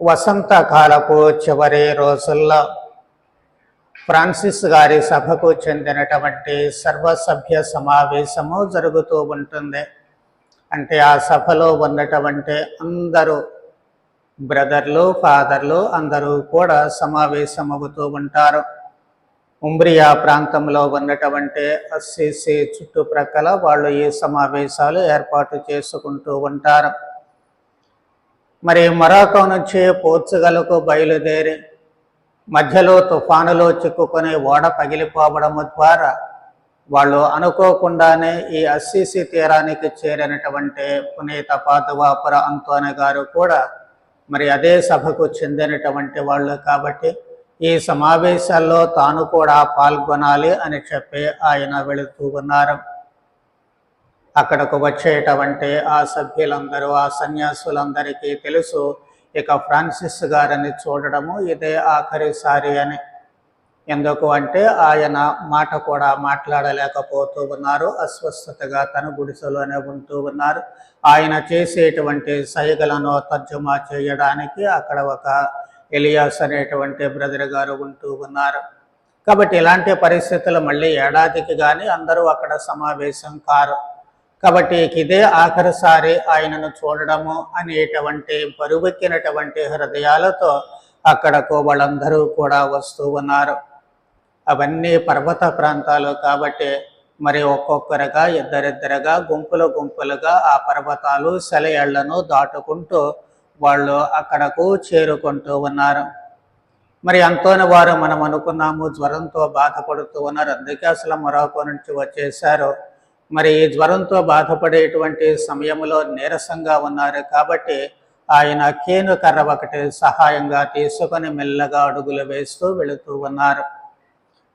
వసంతకాలపు చివరి రోజుల్లో ఫ్రాన్సిస్ గారి సభకు చెందినటువంటి సర్వసభ్య సమావేశము జరుగుతూ ఉంటుంది. అంటే ఆ సభలో ఉన్నటువంటి అందరూ బ్రదర్లు ఫాదర్లు అందరూ కూడా సమావేశమవుతూ ఉంటారు. ఉంబ్రియా ప్రాంతంలో ఉన్నటువంటి అస్సీసీ చుట్టుప్రక్కల వాళ్ళు ఈ సమావేశాలు ఏర్పాటు చేసుకుంటూ ఉంటారు. మరి మొరాకో నుంచి పోర్చుగల్కు బయలుదేరి మధ్యలో తుఫానులో చిక్కుకొని ఓడ పగిలిపోవడం ద్వారా వాళ్ళు అనుకోకుండానే ఈ అస్సీసి తీరానికి చేరినటువంటి పునీత పాదువాపుర అంతోని గారు కూడా మరి అదే సభకు చెందినటువంటి వాళ్ళు కాబట్టి ఈ సమావేశాల్లో తాను కూడా పాల్గొనాలి అని చెప్పి ఆయన వెళుతూ ఉన్నారు. అక్కడకు వచ్చేటువంటి ఆ సభ్యులందరూ ఆ సన్యాసులందరికీ తెలుసు ఇక ఫ్రాన్సిస్ గారిని చూడడము ఇదే ఆఖరిసారి అని. ఎందుకు అంటే ఆయన మాట కూడా మాట్లాడలేకపోతూ ఉన్నారు అస్వస్థతగా తన గుడిసెలోనే ఉంటూ ఉన్నారు. ఆయన చేసేటువంటి సైగలను తర్జుమా చేయడానికి అక్కడ ఒక ఎలియాస్ అనేటువంటి బ్రదర్ గారు ఉంటూ ఉన్నారు. కాబట్టి ఇలాంటి పరిస్థితులు మళ్ళీ ఏడాదికి కానీ అందరూ అక్కడ సమావేశం కారు. కాబట్టి ఇదే ఆఖరిసారి ఆయనను చూడడము అనేటువంటి బరువెక్కినటువంటి హృదయాలతో అక్కడకు వాళ్ళందరూ కూడా వస్తూ ఉన్నారు. అవన్నీ పర్వత ప్రాంతాలు కాబట్టి మరి ఒక్కొక్కరుగా ఇద్దరిద్దరుగా గుంపులు గుంపులుగా ఆ పర్వతాలు సెలయేళ్ళను దాటుకుంటూ వాళ్ళు అక్కడకు చేరుకుంటూ ఉన్నారు. మరి అంతోని వారు మనం అనుకున్నాము జ్వరంతో బాధపడుతూ ఉన్నారు. అందుకే అసలు మొరాకో నుంచి వచ్చేసారు మరి ఈ జ్వరంతో బాధపడేటువంటి సమయంలో నీరసంగా ఉన్నారు కాబట్టి ఆయన కేను కర్ర ఒకటి సహాయంగా తీసుకొని మెల్లగా అడుగులు వేస్తూ వెళుతూ ఉన్నారు.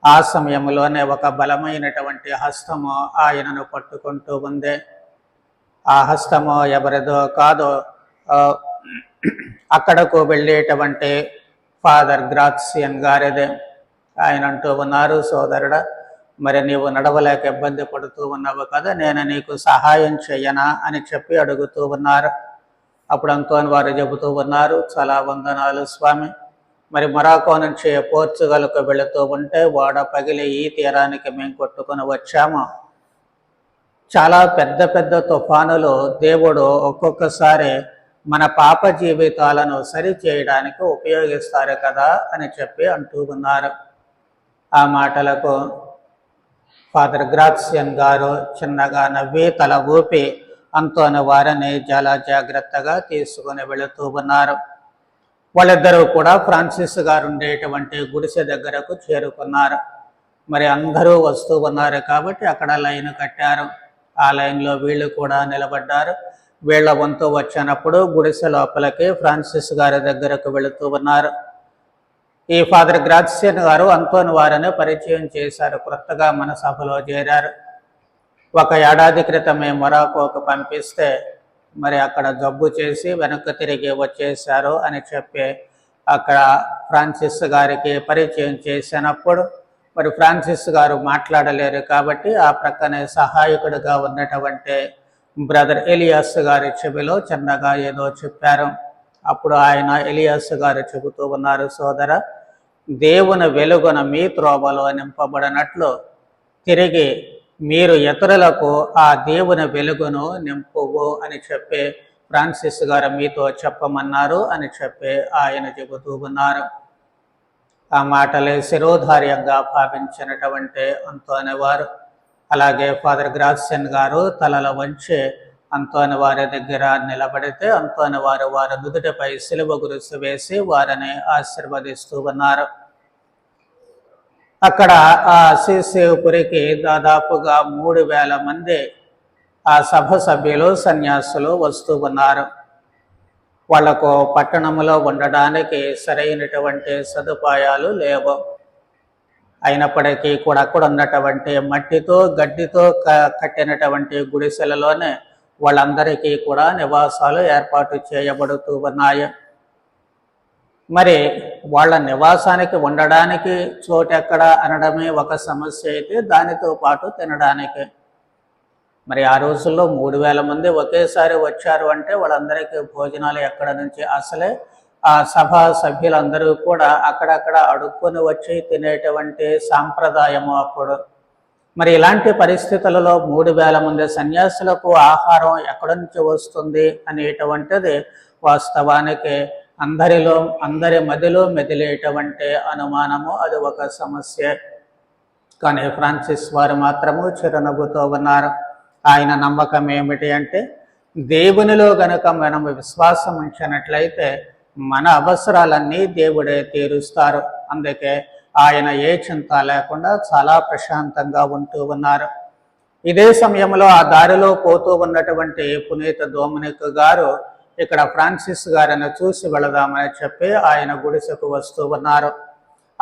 ఆ సమయంలోనే ఒక బలమైనటువంటి హస్తము ఆయనను పట్టుకుంటూ ఉంది. ఆ హస్తము ఎవరిదో కాదో అక్కడకు వెళ్ళేటువంటి ఫాదర్ గ్రాక్సియన్ గారిదే. ఆయన అంటూ ఉన్నారు సోదరుడా మరి నీవు నడవలేక ఇబ్బంది పడుతూ ఉన్నావు కదా నేను నీకు సహాయం చెయ్యనా అని చెప్పి అడుగుతూ ఉన్నారు. అప్పుడు అంతోని వారు చెబుతూ ఉన్నారు చాలా వందనాలు స్వామి. మరి మొరాకో నుంచి పోర్చుగల్కు వెళుతూ ఉంటే వాడ పగిలి ఈ తీరానికి మేము కొట్టుకొని వచ్చాము. చాలా పెద్ద పెద్ద తుఫానులు దేవుడు ఒక్కొక్కసారి మన పాప జీవితాలను సరి చేయడానికి ఉపయోగిస్తారు కదా అని చెప్పి అంటూ ఉన్నారు. ఆ మాటలకు ఫాదర్ గ్రాక్సియన్ గారు చిన్నగా నవ్వి తల ఊపి అంతోని వారిని చాలా జాగ్రత్తగా తీసుకుని వెళుతూ ఉన్నారు. వాళ్ళిద్దరూ కూడా ఫ్రాన్సిస్ గారు ఉండేటువంటి గుడిసె దగ్గరకు చేరుకున్నారు. మరి అందరూ వస్తూ ఉన్నారు కాబట్టి అక్కడ లైన్ కట్టారు. ఆ లైన్లో వీళ్ళు కూడా నిలబడ్డారు. వీళ్ళ వంతు వచ్చినప్పుడు గుడిసె లోపలికి ఫ్రాన్సిస్ గారి దగ్గరకు వెళుతూ ఉన్నారు. ఈ ఫాదర్ గ్రాసియన్ గారు అంతోని వారిని పరిచయం చేశారు. క్రొత్తగా మన సభలో చేరారు. ఒక ఏడాది క్రితమే మొరాకోకు పంపిస్తే మరి అక్కడ జబ్బు చేసి వెనక్కి తిరిగి వచ్చేశారు అని చెప్పి అక్కడ ఫ్రాన్సిస్ గారికి పరిచయం చేసినప్పుడు మరి ఫ్రాన్సిస్ గారు మాట్లాడలేరు కాబట్టి ఆ ప్రక్కనే సహాయకుడిగా ఉన్నటువంటి బ్రదర్ ఎలియాస్ గారి చెవిలో చిన్నగా ఏదో చెప్పారు. అప్పుడు ఆయన ఎలియాస్ గారు చెబుతూ ఉన్నారు సోదర దేవుని వెలుగున మీ త్రోవలో నింపబడినట్లు తిరిగి మీరు ఇతరులకు ఆ దేవుని వెలుగును నింపువు అని చెప్పి ఫ్రాన్సిస్ గారు మీతో చెప్పమన్నారు అని చెప్పి ఆయన చెబుతూ ఉన్నారు. ఆ మాటలే శిరోధార్యంగా భావించినటువంటి అంతోని వారు అలాగే ఫాదర్ గ్రాసియన్ గారు తలల వంచి అంతోని వారి దగ్గర నిలబడితే అంతోని వారు వారి నుదుటిపై సిలువ గురుసు వేసి వారిని ఆశీర్వదిస్తూ ఉన్నారు. అక్కడ ఆ శిశివపురికి దాదాపుగా మూడు వేల మంది ఆ సభ సభ్యులు సన్యాసులు వస్తూ ఉన్నారు. వాళ్ళకు పట్టణంలో ఉండడానికి సరైనటువంటి సదుపాయాలు లేవు. అయినప్పటికీ కూడా అక్కడ ఉన్నటువంటి మట్టితో గడ్డితో క- కట్టినటువంటి గుడిసెలలోనే వాళ్ళందరికీ కూడా నివాసాలు ఏర్పాటు చేయబడుతూ ఉన్నాయి. మరి వాళ్ళ నివాసానికి ఉండడానికి చోటు ఎక్కడ అనడమే ఒక సమస్య అయితే దానితో పాటు తినడానికి. మరి ఆ రోజుల్లో మూడు వేల మంది ఒకేసారి వచ్చారు అంటే వాళ్ళందరికీ భోజనాలు ఎక్కడ నుంచి? అసలే ఆ సభా సభ్యులందరూ కూడా అక్కడక్కడ అడుక్కొని వచ్చి తినేటువంటి సాంప్రదాయము అప్పుడు. మరి ఇలాంటి పరిస్థితులలో మూడు వేల మంది సన్యాసులకు ఆహారం ఎక్కడి నుంచి వస్తుంది అనేటువంటిది వాస్తవానికి అందరిలో అందరి మదిలో మెదిలేటువంటి అనుమానము అది ఒక సమస్య. కానీ ఫ్రాన్సిస్ వారు మాత్రము చిరునవ్వుతో ఉన్నారు. ఆయన నమ్మకం ఏమిటి అంటే దేవునిలో గనక మనం విశ్వాసం ఉంచినట్లయితే మన అవసరాలన్నీ దేవుడే తీరుస్తారు. అందుకే ఆయన ఏ చింత లేకుండా చాలా ప్రశాంతంగా ఉంటూ ఉన్నారు. ఇదే సమయంలో ఆ దారిలో పోతూ ఉన్నటువంటి పునీత దోమనిక్ గారు ఇక్కడ ఫ్రాన్సిస్ గారిని చూసి వెళదామని చెప్పి ఆయన గుడిసెకు వస్తూ ఉన్నారు.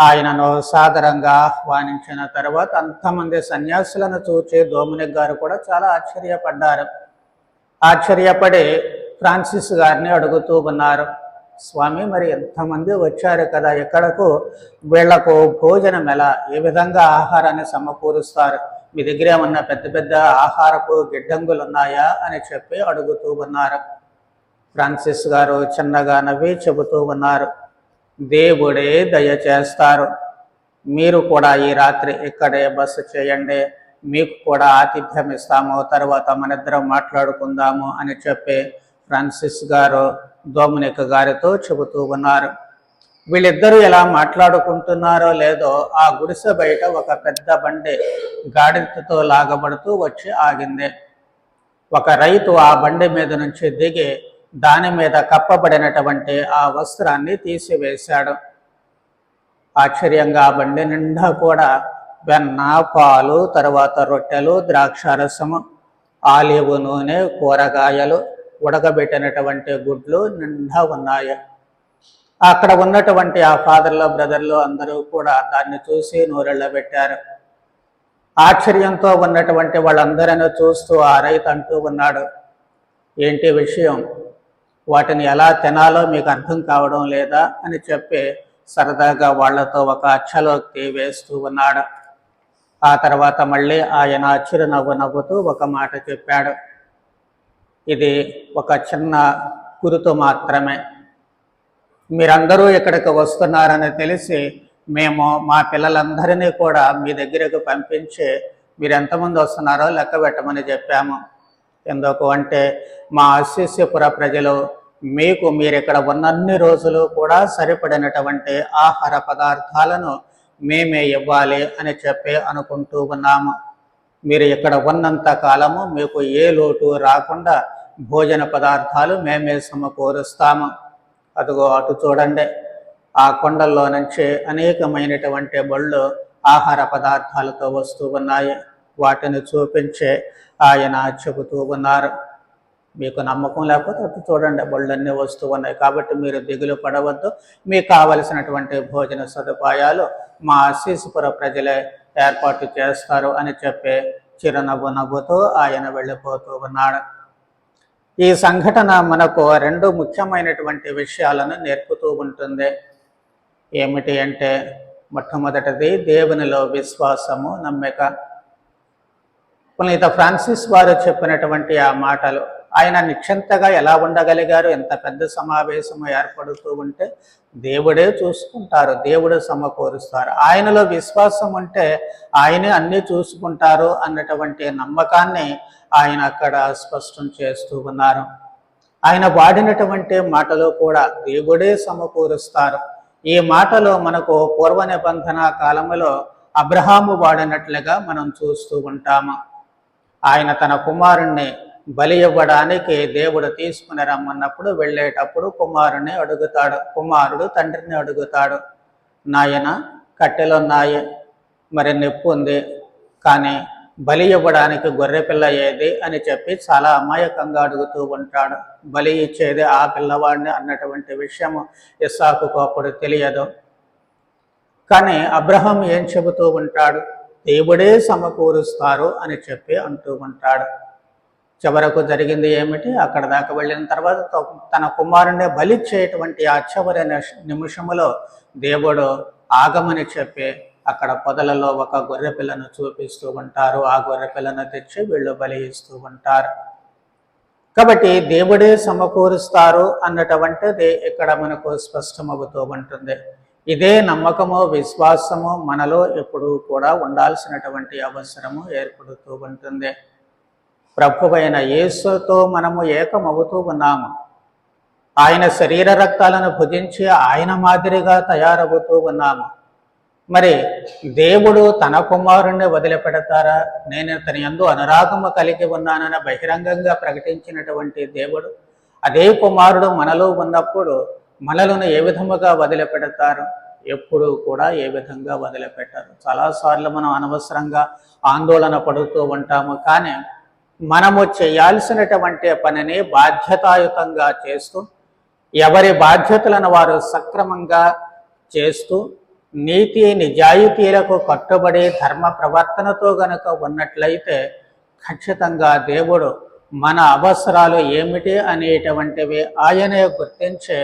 ఆయనను సాదరంగా ఆహ్వానించిన తర్వాత అంతమంది సన్యాసులను చూచి దోమనిక్ గారు కూడా చాలా ఆశ్చర్యపడ్డారు. ఆశ్చర్యపడి ఫ్రాన్సిస్ గారిని అడుగుతూ ఉన్నారు. స్వామి మరి ఎంతమంది వచ్చారు కదా ఎక్కడకు? వీళ్ళకు భోజనం ఎలా? ఏ విధంగా ఆహారాన్ని సమకూరుస్తారు? మీ దగ్గర ఏమన్నా పెద్ద పెద్ద ఆహారపు గిడ్డంగులు ఉన్నాయా అని చెప్పి అడుగుతూ ఉన్నారు. ఫ్రాన్సిస్ గారు చిన్నగా నవ్వి చెబుతూ ఉన్నారు. దేవుడే దయచేస్తారు మీరు కూడా ఈ రాత్రి ఇక్కడే బస్సు చేయండి. మీకు కూడా ఆతిథ్యం ఇస్తాము. తర్వాత మనిద్దరం మాట్లాడుకుందాము అని చెప్పి ఫ్రాన్సిస్ గారు దోమనిక గారితో చెబుతూ ఉన్నారు. వీళ్ళిద్దరూ ఎలా మాట్లాడుకుంటున్నారో లేదో ఆ గుడిసె బయట ఒక పెద్ద బండి గాడిదతో లాగబడుతూ వచ్చి ఆగింది. ఒక రైతు ఆ బండి మీద నుంచి దిగి దాని మీద కప్పబడినటువంటి ఆ వస్త్రాన్ని తీసివేశాడు. ఆశ్చర్యంగా ఆ బండి నిండా కూడా వెన్న పాలు తర్వాత రొట్టెలు ద్రాక్షారసము ఆలివ్ నూనె కూరగాయలు ఉడకబెట్టినటువంటి గుడ్లు నిండా ఉన్నాయి. అక్కడ ఉన్నటువంటి ఆ ఫాదర్లో బ్రదర్లు అందరూ కూడా దాన్ని చూసి నూరెళ్ళబెట్టారు. ఆశ్చర్యంతో ఉన్నటువంటి వాళ్ళందరినీ చూస్తూ ఆ రైతు అంటూ ఉన్నాడు ఏంటి విషయం? వాటిని ఎలా తినాలో మీకు అర్థం కావడం లేదా? అని చెప్పి సరదాగా వాళ్ళతో ఒక అచ్చలోక్తి వేస్తూ ఉన్నాడు. ఆ తర్వాత మళ్ళీ ఆయన చిరునవ్వు నవ్వుతూ ఒక మాట చెప్పాడు. ఇది ఒక చిన్న గురుతు మాత్రమే. మీరందరూ ఇక్కడికి వస్తున్నారని తెలిసి మేము మా పిల్లలందరినీ కూడా మీ దగ్గరకు పంపించి మీరు ఎంతమంది వస్తున్నారో లెక్క పెట్టమని చెప్పాము. ఎందుకు అంటే మా ఆశీస్యపుర ప్రజలు మీకు మీరు ఇక్కడ ఉన్నన్ని రోజులు కూడా సరిపడినటువంటి ఆహార పదార్థాలను మేమే ఇవ్వాలి అని చెప్పి అనుకుంటూ ఉన్నాము. మీరు ఇక్కడ ఉన్నంత కాలము మీకు ఏ లోటు రాకుండా భోజన పదార్థాలు మేమే సమకూరుస్తాము అదిగో అటు చూడండి. ఆ కొండల్లో నుంచి అనేకమైనటువంటి బళ్ళు ఆహార పదార్థాలతో వస్తూ ఉన్నాయి. వాటిని చూపించే ఆయన చెబుతూ ఉన్నారు. మీకు నమ్మకం లేకపోతే అటు చూడండి. బళ్ళన్నీ వస్తూ ఉన్నాయి. కాబట్టి మీరు దిగులు పడవద్దు. మీకు కావలసినటువంటి భోజన సదుపాయాలు మా శీసుపుర ప్రజలే ఏర్పాటు చేస్తారు అని చెప్పి చిరునవ్వు నవ్వుతూ ఆయన వెళ్ళిపోతూ ఉన్నాడు. ఈ సంఘటన మనకు రెండు ముఖ్యమైనటువంటి విషయాలను నేర్పుతూ ఉంటుంది. ఏమిటి అంటే మొట్టమొదటిది దేవునిలో విశ్వాసము నమ్మిక. పునీత ఫ్రాన్సిస్ వారు చెప్పినటువంటి ఆ మాటలు ఆయన నిక్షంతగా ఎలా ఉండగలిగారు ఎంత పెద్ద సమావేశం ఏర్పడుతూ ఉంటే దేవుడే చూసుకుంటారు దేవుడు సమకూరుస్తారు. ఆయనలో విశ్వాసం ఉంటే ఆయనే అన్నీ చూసుకుంటారు అన్నటువంటి నమ్మకాన్ని ఆయన అక్కడ స్పష్టం చేస్తూ ఉన్నారు. ఆయన వాడినటువంటి మాటలో కూడా దేవుడే సమకూరుస్తారు. ఈ మాటలో మనకు పూర్వ నిబంధన కాలంలో అబ్రహాము వాడినట్లుగా మనం చూస్తూ ఉంటాము. ఆయన తన కుమారుణ్ణి బలి ఇవ్వడానికి దేవుడు తీసుకుని రమ్మన్నప్పుడు వెళ్ళేటప్పుడు కుమారుని అడుగుతాడు. కుమారుడు తండ్రిని అడుగుతాడు. నాయన కట్టెలున్నాయి. మరి నిప్పు ఉంది. కానీ బలి ఇవ్వడానికి గొర్రెపిల్ల ఏది అని చెప్పి చాలా అమాయకంగా అడుగుతూ ఉంటాడు. బలి ఇచ్చేది ఆ పిల్లవాడిని అన్నటువంటి విషయం ఇస్సాకుకు అప్పుడు తెలియదు. కానీ అబ్రహం ఏం చెబుతూ ఉంటాడు? దేవుడే సమకూరుస్తారు అని చెప్పి అంటూ ఉంటాడు. చివరకు జరిగింది ఏమిటి? అక్కడ దాకా వెళ్ళిన తర్వాత తన కుమారుణ్ణి బలిచ్చేటువంటి ఆ చివరి నిమిషములో దేవుడు ఆగమని చెప్పి అక్కడ పొదలలో ఒక గొర్రె పిల్లను చూపిస్తూ ఉంటారు. ఆ గొర్రె పిల్లను తెచ్చి వీళ్ళు బలి ఇస్తూ ఉంటారు. కాబట్టి దేవుడే సమకూరుస్తారు అన్నటువంటిది ఇక్కడ మనకు స్పష్టమవుతూ ఉంటుంది. ఇదే నమ్మకము విశ్వాసము మనలో ఎప్పుడూ కూడా ఉండాల్సినటువంటి అవసరము ఏర్పడుతూ ఉంటుంది. ప్రభువైన యేసుతో మనము ఏకమవుతూ ఉన్నాము. ఆయన శరీర రక్తాలను భుజించి ఆయన మాదిరిగా తయారవుతూ ఉన్నాము. మరి దేవుడు తన కుమారుణ్ణి వదిలిపెడతారా? నేను తన ఎందు అనురాగము కలిగి ఉన్నానని బహిరంగంగా ప్రకటించినటువంటి దేవుడు అదే కుమారుడు మనలో ఉన్నప్పుడు మనలను ఏ విధముగా వదిలిపెడతారు? ఎప్పుడు కూడా ఏ విధంగా వదిలిపెట్టారు. చాలాసార్లు మనం అనవసరంగా ఆందోళన పడుతూ ఉంటాము కానీ మనము చేయాల్సినటువంటి పనిని బాధ్యతాయుతంగా చేస్తూ ఎవరి బాధ్యతలను వారు సక్రమంగా చేస్తూ నీతి నిజాయితీలకు కట్టుబడి ధర్మ ప్రవర్తనతో గనక ఉన్నట్లయితే ఖచ్చితంగా దేవుడు మన అవసరాలు ఏమిటి అనేటువంటివి ఆయనే గుర్తించే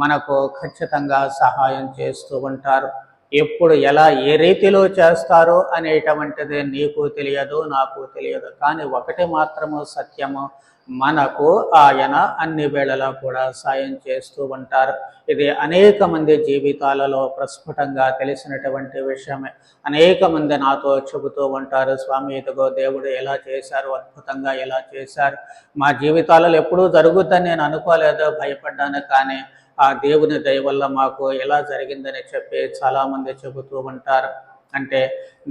మనకు ఖచ్చితంగా సహాయం చేస్తూ ఉంటారు. ఎప్పుడు ఎలా ఏ రీతిలో చేస్తారో అనేటువంటిది నీకు తెలియదు నాకు తెలియదు. కానీ ఒకటి మాత్రము సత్యము మనకు ఆయన అన్ని వేళలా కూడా సాయం చేస్తూ ఉంటారు. ఇది అనేక మంది జీవితాలలో ప్రస్ఫుటంగా తెలిసినటువంటి విషయమే. అనేక మంది నాతో చెబుతూ ఉంటారు స్వామి ఇదిగో దేవుడు ఎలా చేశారు అద్భుతంగా ఎలా చేశారు? మా జీవితాలలో ఎప్పుడూ జరుగుతుందని నేను అనుకోలేదు భయపడ్డాను కానీ ఆ దేవుని దయ వల్ల మాకు ఎలా జరిగిందని చెప్పి చాలామంది చెబుతూ ఉంటారు. అంటే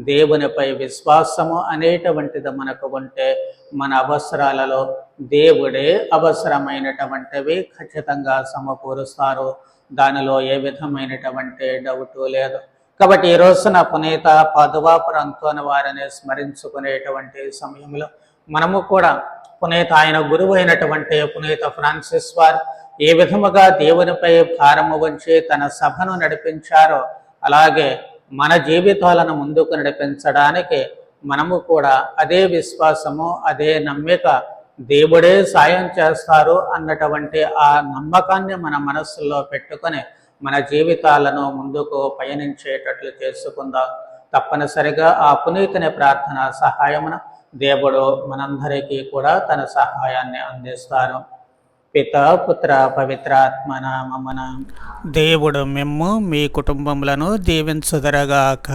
దేవునిపై విశ్వాసము అనేటువంటిది మనకు ఉంటే మన అవసరాలలో దేవుడే అవసరమైనటువంటివి ఖచ్చితంగా సమకూరుస్తారు. దానిలో ఏ విధమైనటువంటి డౌటు లేదు. కాబట్టి ఈ రోజున పునీత పదవాపురంతోని వారిని స్మరించుకునేటువంటి సమయంలో మనము కూడా పునీత ఆయన గురువు అయినటువంటి పునీత ఫ్రాన్సిస్ వారు ఏ విధముగా దేవునిపై భారము వంచి తన సభను నడిపించారో అలాగే మన జీవితాలను ముందుకు నడిపించడానికి మనము కూడా అదే విశ్వాసము అదే నమ్మిక దేవుడే సాయం చేస్తారు అన్నటువంటి ఆ నమ్మకాన్ని మన మనస్సులో పెట్టుకొని మన జీవితాలను ముందుకు పయనించేటట్లు చేసుకుందాం. తప్పనిసరిగా ఆ పునీతిని ప్రార్థన సహాయమున దేవుడు మనందరికీ కూడా తన సహాయాన్ని అందిస్తారు పితా పుత్ర పవిత్రాత్మ నామమున దేవుడు మిమ్ము మీ కుటుంబములను దీవించుదరగాక.